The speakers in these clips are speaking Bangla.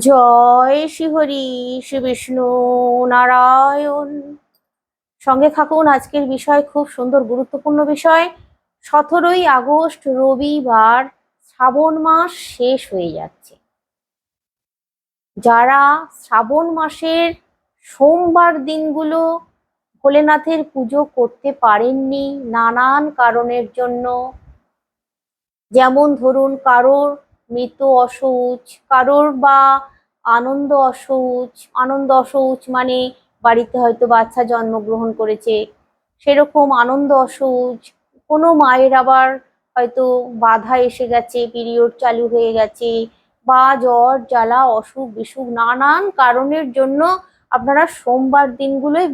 জয় শ্রীহরি, শ্রী বিষ্ণু নারায়ণ। সঙ্গে থাকুন, আজকের বিষয় খুব সুন্দর, গুরুত্বপূর্ণ বিষয়। সতেরোই আগস্ট, রবিবার, শ্রাবণ মাস শেষ হয়ে যাচ্ছে। যারা শ্রাবণ মাসের সোমবার দিনগুলো ভোলেনাথের পুজো করতে পারেননি, নানান কারণের জন্য। যেমন ধরুন, কারোর মৃত অসৌচ, কারোর বা আনন্দ অসৌচ আনন্দ অসৌচ মানে বাড়িতে হয়তো বাচ্চা জন্মগ্রহণ করেছে, সেরকম আনন্দ অসৌচ, কোনো মায়ের আবার হয়তো বাধা এসে গেছে, পিরিয়ড চালু হয়ে গেছে, বা জ্বর, জ্বালা, অসুখ, বিসুখ, নানান কারণের জন্য আপনারা সোমবার দিনগুলোই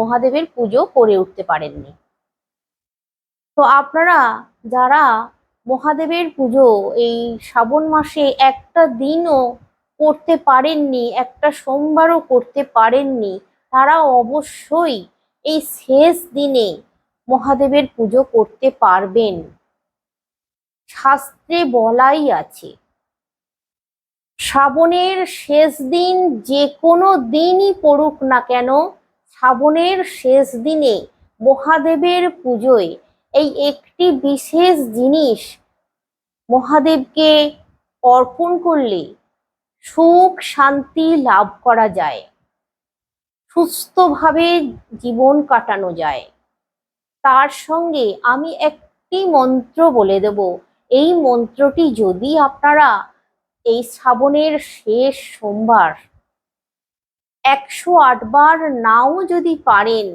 মহাদেবের পুজো করে উঠতে পারেননি। তো আপনারা যারা মহাদেবের পুজো, এই শ্রাবণ মাসে একটা দিনও করতে পারেননি, একটা সোমবারও করতে পারেননি। তারা অবশ্যই এই শেষ দিনে মহাদেবের পুজো করতে পারবেন। শাস্ত্রে বলাই আছে, শ্রাবণের শেষ দিন যে কোনো দিনই পড়ুক না কেন, শ্রাবণের শেষ দিনে মহাদেবের পুজোয় এই একটি বিশেষ জিনিস মহাদেবকে অর্পণ করলে সুখ শান্তি লাভ করা যায়, সুস্থভাবে জীবন কাটানো যায়। তার সঙ্গে আমি একটি মন্ত্র বলে দেব। এই মন্ত্রটি যদি আপনারা এই শ্রাবণের শেষ সোমবার একশো আটবার নাও যদি পারেন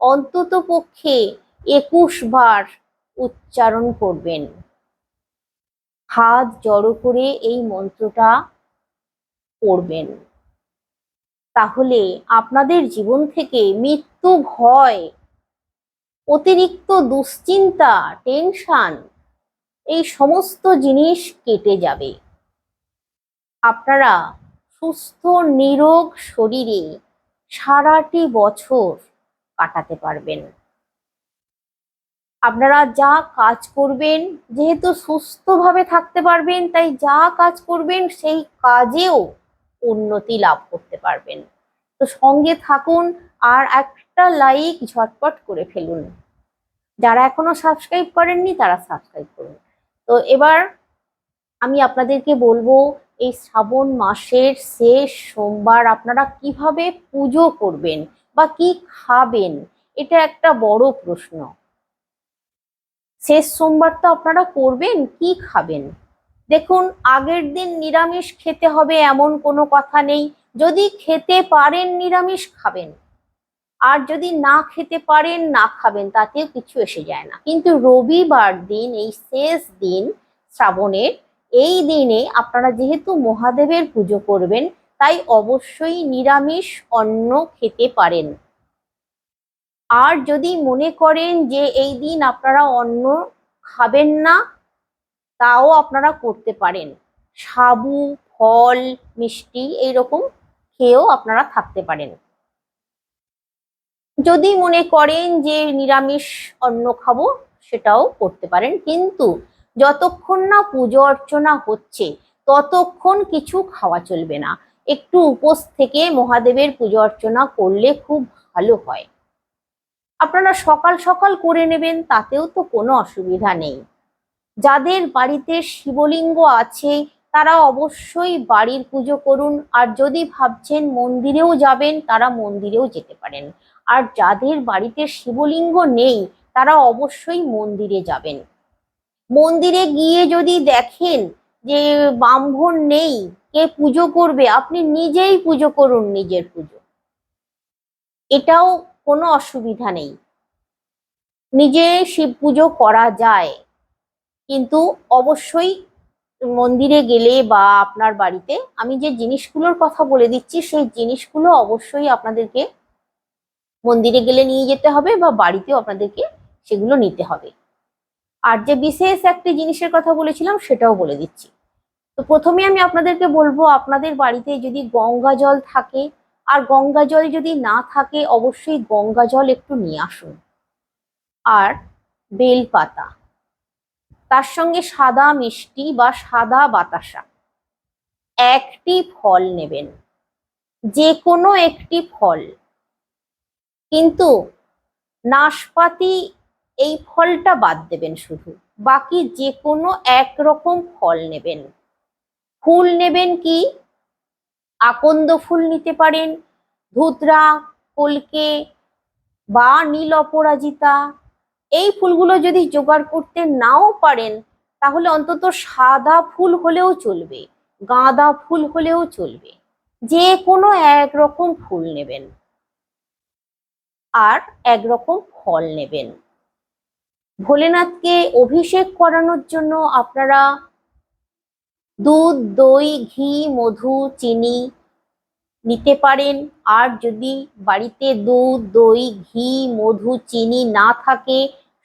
অন্তত পক্ষে একুশ বার উচ্চারণ করবেন। হাত জড়ো করে এই মন্ত্রটা পড়বেন। তাহলে আপনাদের জীবন থেকে মৃত্যু ভয়, অতিরিক্ত দুশ্চিন্তা, টেনশন, এই সমস্ত জিনিস কেটে যাবে। আপনারা সুস্থ, নিরোগ শরীরে সারাটি বছর কাটাতে পারবেন। আপনারা যা কাজ করবেন, যেহেতু সুস্থভাবে থাকতে পারবেন, তাই যা কাজ করবেন, সেই কাজেও উন্নতি লাভ করতে পারবেন। তো সঙ্গে থাকুন আর একটা লাইক ঝটপট করে ফেলুন। যারা এখনও সাবস্ক্রাইব করেননি, তারা সাবস্ক্রাইব করুন। তো এবার আমি আপনাদেরকে বলব, এই শ্রাবণ মাসের শেষ সোমবার আপনারা কীভাবে পুজো করবেন বা কি খাবেন, এটা একটা বড় প্রশ্ন। শেষ সোমবার তো আপনারা করবেন, কি খাবেন? দেখুন, আগের দিন নিরামিষ খেতে হবে এমন কোনো কথা নেই। যদি খেতে পারেন, নিরামিষ খাবেন। আর যদি না খেতে পারেন, না খাবেন, তাতেও কিছু এসে যায় না। কিন্তু রবিবার দিন, এই শেষ দিন, শ্রাবণের, এই দিনে আপনারা যেহেতু মহাদেবের পুজো করবেন, তাই অবশ্যই নিরামিষ অন্ন খেতে পারেন। আর যদি মনে করেন যে এই দিন আপনারা অন্ন খাবেন না, তাও আপনারা করতে পারেন। সাবু, ফল, মিষ্টি এইরকম খেয়েও আপনারা থাকতে পারেন। যদি মনে করেন যে নিরামিষ অন্ন খাব, সেটাও করতে পারেন। কিন্তু যতক্ষণ না পুজো অর্চনা হচ্ছে, ততক্ষণ কিছু খাওয়া চলবে না। একটু উপোস থেকে মহাদেবের পুজো অর্চনা করলে খুব ভালো হয়। আপনারা সকাল সকাল করে নেবেন, তাতেও তো কোনো অসুবিধা নেই। যাদের বাড়িতে শিবলিঙ্গ আছে, তারা অবশ্যই বাড়ির পুজো করুন। আর যদি ভাবছেন মন্দিরেও যাবেন, তারা মন্দিরেও যেতে পারেন। আর যাদের বাড়িতে শিবলিঙ্গ নেই, তারা অবশ্যই মন্দিরে যাবেন। মন্দিরে গিয়ে যদি দেখেন যে ব্রাহ্মণ নেই, কে পুজো করবে, আপনি নিজেই পুজো করুন নিজের পুজো। এটাও কোনো অসুবিধা নেই। নিজে শিব পুজো করা যায়, কিন্তু অবশ্যই মন্দিরে গেলে বা আপনার বাড়িতে আমি যে জিনিসগুলোর কথা বলে দিচ্ছি, সেই জিনিসগুলো অবশ্যই আপনাদেরকে মন্দিরে গেলে নিয়ে যেতে হবে বা বাড়িতেও আপনাদেরকে সেগুলো নিতে হবে। আর যে বিশেষ একটি জিনিসের কথা বলেছিলাম, সেটাও বলে দিচ্ছি। তো প্রথমে আমি আপনাদেরকে বলব, আপনাদের বাড়িতে যদি গঙ্গা জল থাকে আর গঙ্গা জল যদি না থাকে, অবশ্যই গঙ্গা জল একটু নিয়ে আসুন। আর বেলপাতা, তার সঙ্গে সাদা মিষ্টি বা সাদা বাতাসা, একটি ফল নেবেন যে কোনো একটি ফল। কিন্তু নাশপাতি এই ফলটা বাদ দেবেন শুধু, বাকি যে কোনো একরকম ফল নেবেন। ফুল নেবেন কি? আকন্দ ফুল নিতে পারেন, ধুতরা, কলকে বা নীল অপরাজিতা। এই ফুলগুলো যদি জোগাড় করতে নাও পারেন, তাহলে অন্তত সাদা ফুল হলেও চলবে, গাঁদা ফুল হলেও চলবে। যে কোনো একরকম ফুল নেবেন। আর একরকম ফল নেবেন। ভোলেনাথকে অভিষেক করানোর জন্য আপনারা দুধ, দই, ঘি, মধু, চিনি নিতে পারেন। আর যদি বাড়িতে দুধ, দই, ঘি, মধু, চিনি না থাকে,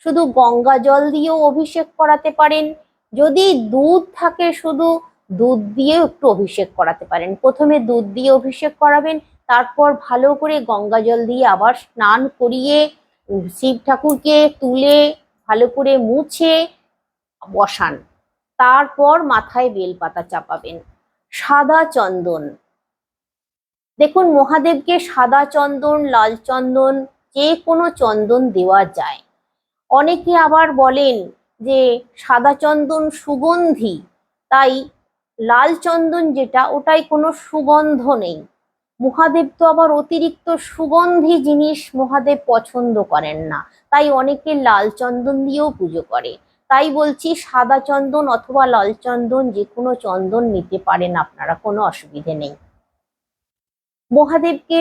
শুধু গঙ্গা জল দিয়েও অভিষেক করাতে পারেন। যদি দুধ থাকে, শুধু দুধ দিয়েও একটু অভিষেক করাতে পারেন। প্রথমে দুধ দিয়ে অভিষেক করাবেন, তারপর ভালো করে গঙ্গা জল দিয়ে আবার স্নান করিয়ে শিব ঠাকুরকে তুলে ভালো করে মুছে বসান। তারপর মাথায় বেলপাতা চাপাবেন। সাদা চন্দন। দেখুন, মহাদেবকে সাদা চন্দন, লাল চন্দন, যে কোনো চন্দন দেওয়া যায়। অনেকে আবার বলেন যে, সাদা চন্দন সুগন্ধি, তাই লাল চন্দন যেটা, ওটাই কোনো সুগন্ধ নেই। মহাদেব তো আবার অতিরিক্ত সুগন্ধি জিনিস মহাদেব পছন্দ করেন না। তাই অনেকে লাল চন্দন দিয়েও পুজো করে। তাই বলছি সাদা চন্দন অথবা লাল চন্দন যে কোনো চন্দন নিতে পারেন আপনারা, কোনো অসুবিধে নেই। মহাদেবকে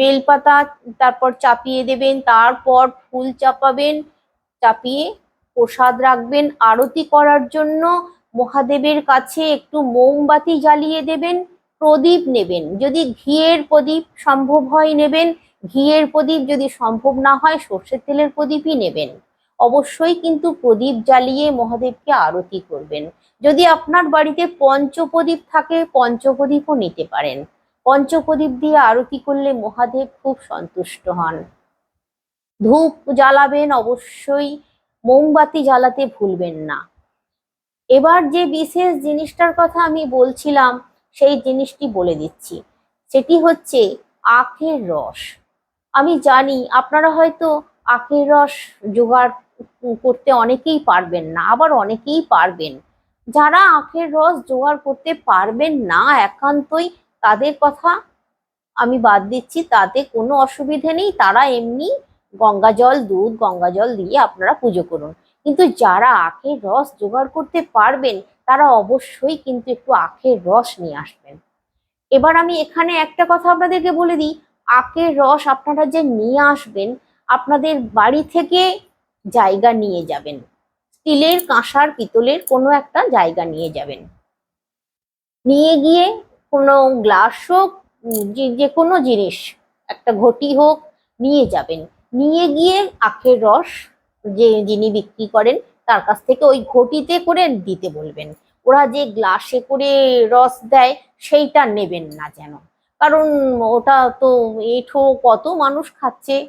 বেলপাতা তারপর চাপিয়ে দেবেন, তারপর ফুল চাপাবেন, চাপিয়ে প্রসাদ রাখবেন, আরতি করার জন্য মহাদেবের কাছে একটু মোমবাতি জ্বালিয়ে দেবেন, প্রদীপ নেবেন। যদি ঘিয়ের প্রদীপ সম্ভব হয় নেবেন, ঘিয়ের প্রদীপ যদি সম্ভব না হয় সর্ষের তেলের প্রদীপই নেবেন। অবশ্যই কিন্তু প্রদীপ জ্বালিয়ে মহাদেবকে আরতি করবেন। যদি আপনার বাড়িতে পঞ্চপ্রদীপ থাকে, পঞ্চপ্রদীপও নিতে পারেন। পঞ্চপ্রদীপ দিয়ে আরতি করলে মহাদেব খুব সন্তুষ্ট হন। ধূপ জ্বালাবেন অবশ্যই, মোমবাতি জ্বালাতে ভুলবেন না। এবার যে বিশেষ জিনিসটার কথা আমি বলছিলাম, সেই জিনিসটি বলে দিচ্ছি। সেটি হচ্ছে আখের রস। আমি জানি আপনারা হয়তো আখের রস জোগাড় করতে অনেকেই পারবেন না, আবার অনেকেই পারবেন। যারা আখের রস জোগাড় করতে পারবেন না, একান্তই তাদের কথা আমি বাদ দিচ্ছি, তাতে কোনো অসুবিধে নেই। তারা এমনি গঙ্গা জল, দুধ, গঙ্গা জল দিয়ে আপনারা পুজো করুন। কিন্তু যারা আখের রস জোগাড় করতে পারবেন, তারা অবশ্যই কিন্তু একটু আখের রস নিয়ে আসবেন। এবার আমি এখানে একটা কথা আপনাদেরকে বলে দিই, আখের রস আপনারা যে নিয়ে আসবেন, আপনাদের বাড়ি থেকে জায়গা নিয়ে যাবেন। স্টিলের কাঁসার পিতলের কোনো একটা জায়গা নিয়ে যাবেন। নিয়ে গিয়ে কোনো গ্লাস হোক, যে কোনো জিনিস, একটা ঘটি হোক, নিয়ে যাবেন। নিয়ে গিয়ে আখের রস যে, যিনি বিক্রি করেন, তার কাছ থেকে ওই ঘটিতে করে দিতে বলবেন। ওরা যে গ্লাসে করে রস দেয়, সেইটা নেবেন না যেন। কারণ ওটা তো এঠো কত মানুষ খাচ্ছে।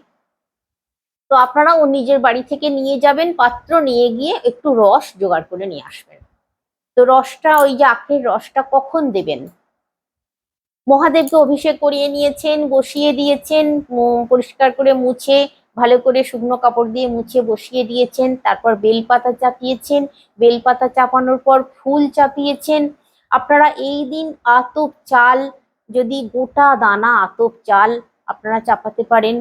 তো আপনারা ও নিজের বাড়ি থেকে নিয়ে যাবেন, পাত্র নিয়ে গিয়ে একটু রস জোগাড় করে নিয়ে আসবেন। তো রসটা, ওই যে আখের রসটা কখন দেবেন? মহাদেবকে অভিষেক করিয়ে নিয়েছেন, বসিয়ে দিয়েছেন পরিষ্কার করে মুছে, ভালো করে শুকনো কাপড় দিয়ে মুছে বসিয়ে দিয়েছেন, তারপর বেলপাতা চাপিয়েছেন। বেলপাতা চাপানোর পর ফুল চাপিয়েছেন। আপনারা এই দিন আতপ চাল, যদি গোটা দানা আতপ চাল আপনারা চাপাতে পারেন।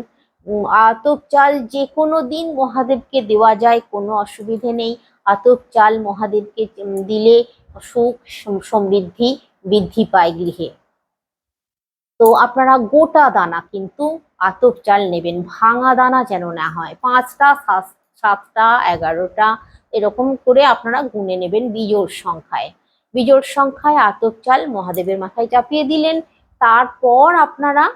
আতপ চাল যে কোনো দিন মহাদেবকে দেওয়া যায়, কোনো অসুবিধে নেই। আতপ চাল মহাদেবকে দিলে সুখ সমৃদ্ধি বৃদ্ধি পায় গৃহে। তো আপনারা গোটা দানা কিন্তু আতপ চাল নেবেন, ভাঙা দানা যেন না হয়। পাঁচটা, সাত- সাতটা, এগারোটা এরকম করে আপনারা গুনে নেবেন বিজোড় সংখ্যায়। বিজোড় সংখ্যায় আতপ চাল মহাদেবের মাথায় চাপিয়ে দিলেন। তারপর আপনারা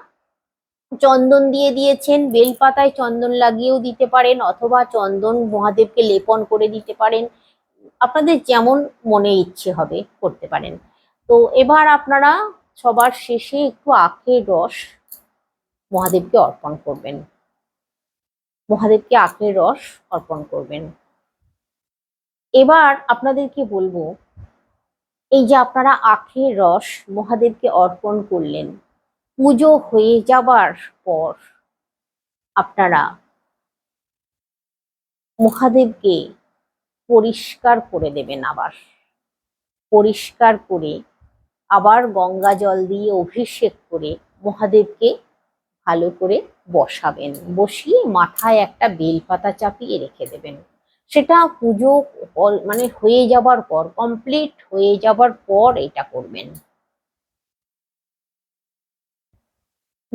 চন্দন দিয়ে দিয়েছেন, বেলপাতায় চন্দন লাগিয়েও দিতে পারেন অথবা চন্দন মহাদেবকে লেপন করে দিতে পারেন। আপনাদের যেমন মনে ইচ্ছে হবে করতে পারেন। তো এবার আপনারা সবার শেষে একটু আখের রস মহাদেবকে অর্পণ করবেন। মহাদেবকে আখের রস অর্পণ করবেন। এবার আপনাদেরকে বলব, এই যে আপনারা আখের রস মহাদেবকে অর্পণ করলেন পুজো হয়ে যাবার পর আপনারা মহাদেবকে পরিষ্কার করে দেবেন আবার। পরিষ্কার করে আবার গঙ্গা জল দিয়ে অভিষেক করে মহাদেবকে ভালো করে বসাবেন। বসিয়ে মাথায় একটা বেলপাতা চাপিয়ে রেখে দেবেন। সেটা পুজো মানে হয়ে যাবার পর কমপ্লিট হয়ে যাবার পর এটা করবেন।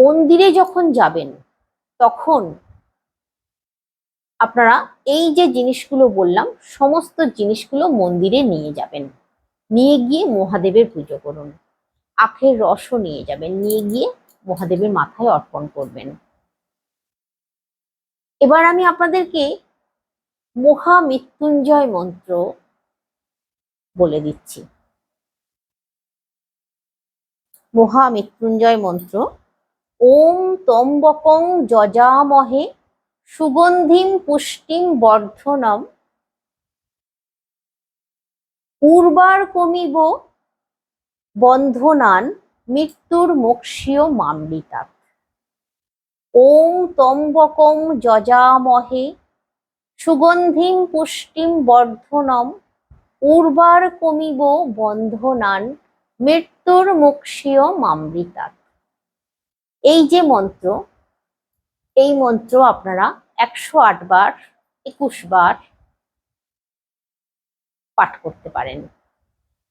মন্দিরে যখন যাবেন, তখন আপনারা এই যে জিনিসগুলো বললাম, সমস্ত জিনিসগুলো মন্দিরে নিয়ে যাবেন। নিয়ে গিয়ে মহাদেবের পুজো করুন। আখের রসও নিয়ে যাবেন। নিয়ে গিয়ে মহাদেবের মাথায় অর্পণ করবেন। এবার আমি আপনাদেরকে মহামৃত্যুঞ্জয় মন্ত্র বলে দিচ্ছি। মহামৃত্যুঞ্জয় মন্ত্র ওম তম্বকং যজামহে সুগন্ধিম পুষ্টিম বর্ধনম। উর্বার কমিব বন্ধনান মৃত্যুর মোক্ষীয় মামৃতা ওম তম্বকং যজামহে সুগন্ধিম পুষ্টিম বর্ধনম। উর্বার কমিব বন্ধনান মৃত্যুর মোক্ষীয় মামৃতা এই যে মন্ত্র, এই মন্ত্র আপনারা একশো আট বার, একুশ বার পাঠ করতে পারেন।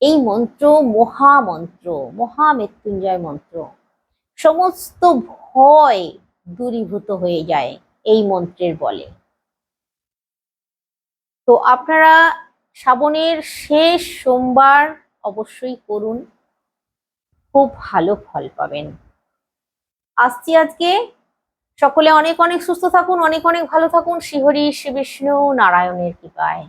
এই মন্ত্র মহামন্ত্র, মহামৃত্যুঞ্জয় মন্ত্র, সমস্ত ভয় দূরীভূত হয়ে যায় এই মন্ত্রের বলে। তো আপনারা শ্রাবণের শেষ সোমবার অবশ্যই করুন, খুব ভালো ফল পাবেন। আসছি আজকে। সকলে অনেক অনেক সুস্থ থাকুন, অনেক অনেক ভালো থাকুন। শ্রীহরি, শ্রী বিষ্ণু, নারায়ণের কৃপায়।